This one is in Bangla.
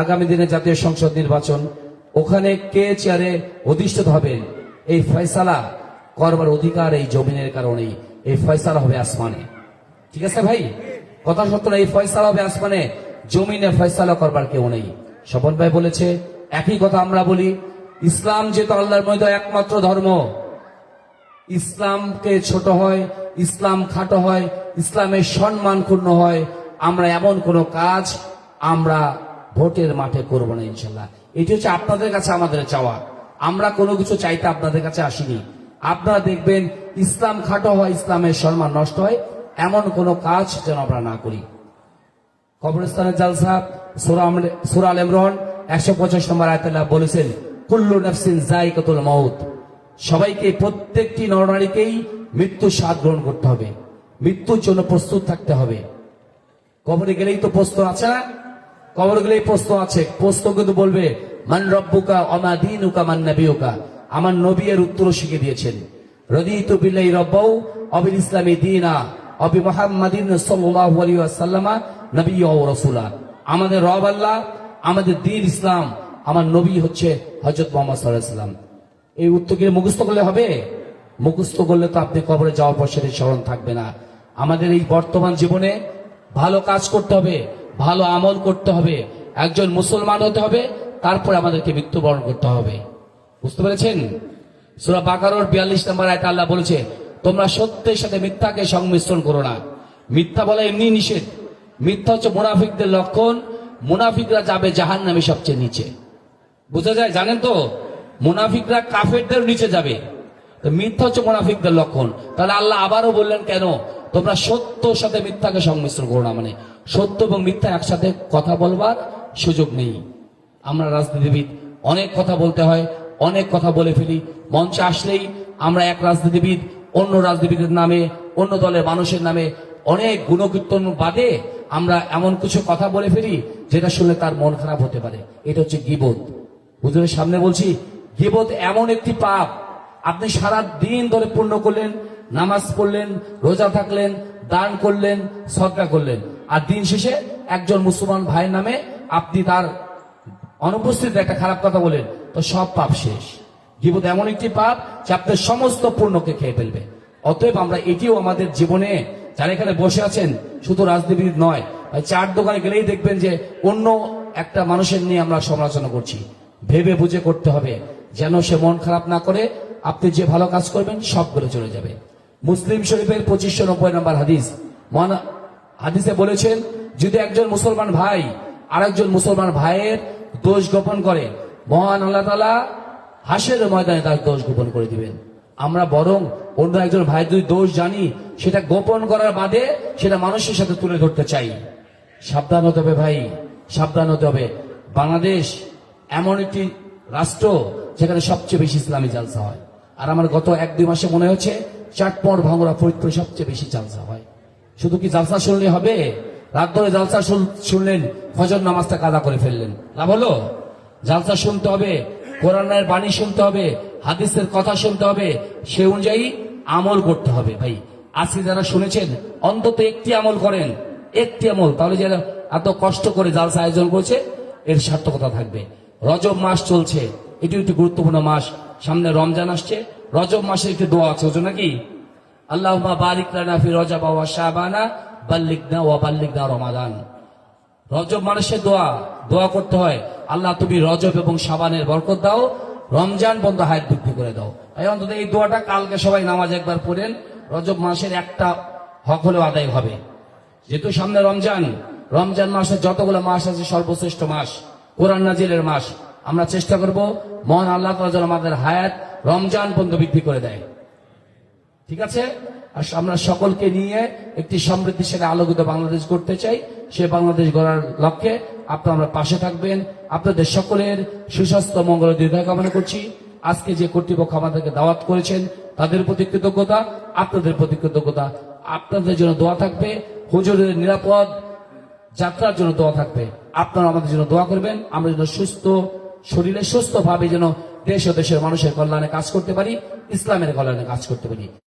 আগামী দিনে জাতীয় সংসদ নির্বাচন, ওখানে কে চেয়ারে অধিষ্ঠিত হবেন এই ফয়সালা করবার অধিকার এই জমিনের কারণেই। এই ফয়সালা হবে আসমানে। ঠিক আছে ভাই? কথা সত্য এই ফয়সালা হবে আসমানে। জমিনে ফয়সালা করবার কেউ নেই। স্বপন ভাই বলেছে, একই কথা আমরা বলি, ইসলাম যেহেতু আল্লাহর মধ্যে একমাত্র ধর্ম, ইসলামকে ছোট হয়, ইসলাম খাটো হয়, ইসলামের সম্মান ক্ষুণ্ণ হয়, আমরা এমন কোন কাজ আমরা ভোটের মাঠে করব না, ইনশাল্লাহ। এটি হচ্ছে আপনাদের কাছে আমাদের চাওয়া। আমরা কোনো কিছু চাইতে আপনাদের কাছে আসিনি। আপনারা দেখবেন ইসলাম খাটো হয় ইসলামের সম্মান নষ্ট হয়। এমন কোনো কাজ যেন আমরা না করি। কবরস্থানের জালসা, সুরা আম- আল ইমরান, একশো পঁচাশ নম্বর আয়তাল্লাহ বলেছেন, কুল্লু নফসিন জাইকাতুল মাউত। সবাইকে, প্রত্যেকটি নরনারীকেই মৃত্যু স্বাদ গ্রহণ করতে হবে। মৃত্যুর জন্য প্রস্তুত থাকতে হবে। কবরে গেলেই তো প্রস্তুত আছে না? কবর গেলেই প্রশ্ন আছে। প্রশ্ন কিন্তু বলবে, মান রব্বুকা অমা দিন উকা মান নবিউকা আমার নবী এর উত্তর শিখে দিয়েছেন। রদিতু বিল্লাহি রব্বাউ অবিল ইসলামী দিনা অবি মুহাম্মাদিন সাল্লাল্লাহু আলাইহি ওয়াসাল্লামা নবী ও রাসূলা। আমাদের রব আল্লাহ, আমাদের দিন ইসলাম, আমার নবী হচ্ছে হযরত মুহাম্মদ সাল্লাল্লাহু আলাইহি সাল্লাম এই উত্তরকে মুখস্থ করলে হবে? মুখস্থ করলে তো আপনি কবরে যাওয়ার পর সেটা স্মরণ থাকবে না। আমাদের এই বর্তমান জীবনে ভালো কাজ করতে হবে। ভালো আমল করতে হবে, একজন মুসলমান হতে হবে, তারপরে আমাদেরকে মৃত্যুবরণ করতে হবে। বুঝতে পেরেছেন? সুরা বাকারোর বিয়াল্লিশ নম্বর আয়তা আল্লাহ বলেছে, তোমরা সত্যের সাথে মিথ্যাকে সংমিশ্রণ করো না। মিথ্যা বলা এমনি নিষেধ। মিথ্যা হচ্ছে মুনাফিকদের লক্ষণ, মুনাফিকরা যাবে জাহান নামে সবচেয়ে নিচে। বোঝা যায়? জানেন তো? মুনাফিকরা কাফেরদের নিচে যাবে। মিথ্যা হচ্ছে মুনাফিকদের লক্ষণ। তাহলে আল্লাহ আবারও বললেন কেন? তোমরা সত্যর সাথে মিথ্যাকে সংমিশ্রণ করো না মানে সত্য এবং মিথ্যা একসাথে কথা বলবার সুযোগ নেই। আমরা রাজনীতিবিদ, অনেক কথা বলতে হয়, অনেক কথা বলে ফেলি। মঞ্চে আসলেই আমরা এক রাজনীতিবিদ, অন্য রাজনীতিবিদের নামে, অন্য দলের মানুষের নামে অনেক গুণকীর্তন বাদে আমরা এমন কিছু কথা বলে ফেলি যেটা শুনলে তার মন খারাপ হতে পারে। এটা হচ্ছে গিবোধ হুজুরের সামনে বলছি গিবোধ এমন একটি পাপ। আপনি সারা দিন ধরে পূর্ণ করলেন, নামাজ পড়লেন, রোজা থাকলেন, দান করলেন, সদকা করলেন। আর দিন শেষে একজন মুসলমান ভাইয়ের নামে আপনি তার অনুপস্থিত একটা খারাপ কথা বলেন, তো সব পাপ শেষ। জীবন এমন একটি পাপ যে আপনার সমস্ত পূর্ণকে খেয়ে ফেলবে। অতএব আমরা এটিও আমাদের জীবনে যারা এখানে বসে আছেন, শুধু রাজনীতিবিদ নয় চার দোকানে গেলেই দেখবেন যে অন্য একটা মানুষের নিয়ে আমরা সমালোচনা করছি। ভেবে বুঝে করতে হবে, যেন সে মন খারাপ না করে, আপনি যে ভালো কাজ করবেন সবগুলো চলে যাবে। মুসলিম শরীফের পঁচিশশো নব্বই নম্বর হাদিস, মহান হাদিসে বলেছেন, যদি একজন মুসলমান ভাই আরেকজন মুসলমান ভাইয়ের দোষ গোপন করে, মহান আল্লাহ তালা হাসের ময়দানে তার দোষ গোপন করে দিবেন। আমরা বরং অন্য একজন ভাই যদি দোষ জানি, সেটা গোপন করার বাদে সেটা মানুষের সাথে তুলে ধরতে চাই। সাবধান হতে হবে ভাই, সাবধান হতে হবে। বাংলাদেশ এমন একটি রাষ্ট্র যেখানে সবচেয়ে বেশি ইসলামী জালসা হয়। আর আমার গত এক দুই মাসে মনে হচ্ছে, চাটপট ভাঙড়া ফরিদপুরে সবচেয়ে বেশি জালসা হয়। শুধু কি জালসা শুনলে হবে? রাত ধরে জালসা শুনলেন, ফজর নামাজটা কাদা করে ফেললেন। লাভ হলো জালসা শুনতে হবে কোরআনের বাণী শুনতে হবে, হাদিসের কথা শুনতে হবে, সে অনুযায়ী আমল করতে হবে। ভাই, আজকে যারা শুনেছেন, অন্তত একটি আমল করেন, একটি আমল। তাহলে যারা এত কষ্ট করে জালসা আয়োজন করছে, এর সার্থকতা থাকবে। রজব মাস চলছে, এটি একটি গুরুত্বপূর্ণ মাস। সামনে রমজান আসছে, রজব মাসে একটি দোয়া আছে ওজন্য নাকি আল্লাহ বারিক লানা ফি রজব ওয়া শাবানা, বাল্লিগনা ওয়া বাল্লিগনা রমাদান। রজব মানুষের দোয়া দোয়া করতে হয়, আল্লাহ তুমি রজব এবং সাবানের বরকত দাও, রমজান বন্ধ হায়াত বৃদ্ধি করে দাও। তাই অন্তত এই দোয়াটা কালকে সবাই নামাজ একবার পড়েন, রজব মাসের একটা হক হলেও আদায় হবে। যেহেতু সামনে রমজান রমজান মাসের যতগুলো মাস আছে সর্বশ্রেষ্ঠ মাস, কোরআন নাজিলের মাস, আমরা চেষ্টা করব মহান আল্লাহ তাআলা যেন আমাদের হায়াত রমজান পর্যন্ত বৃদ্ধি করে দেয়। ঠিক আছে? আর আমরা সকলকে নিয়ে একটি সমৃদ্ধিশালী আলোকিত বাংলাদেশ করতে চাই। সে বাংলাদেশ গড়ার লক্ষ্যে আপনারা পাশে থাকবেন। আপনাদের সকলের সুস্বাস্থ্য, মঙ্গল দীর্ঘায়ু কামনা করছি। আজকে যে কর্তৃপক্ষ আমাদেরকে দাওয়াত করেছেন, তাদের প্রতি কৃতজ্ঞতা, আপনাদের প্রতি কৃতজ্ঞতা। আপনাদের জন্য দোয়া থাকবে। হুজুরের নিরাপদ যাত্রার জন্য দোয়া থাকবে। আপনারা আমাদের জন্য দোয়া করবেন। আমরা যেন সুস্থ শরীরে সুস্থ ভাবে যেন দেশ ও দেশের মানুষের কল্যাণে কাজ করতে পারি, ইসলামের কল্যাণে কাজ করতে পারি।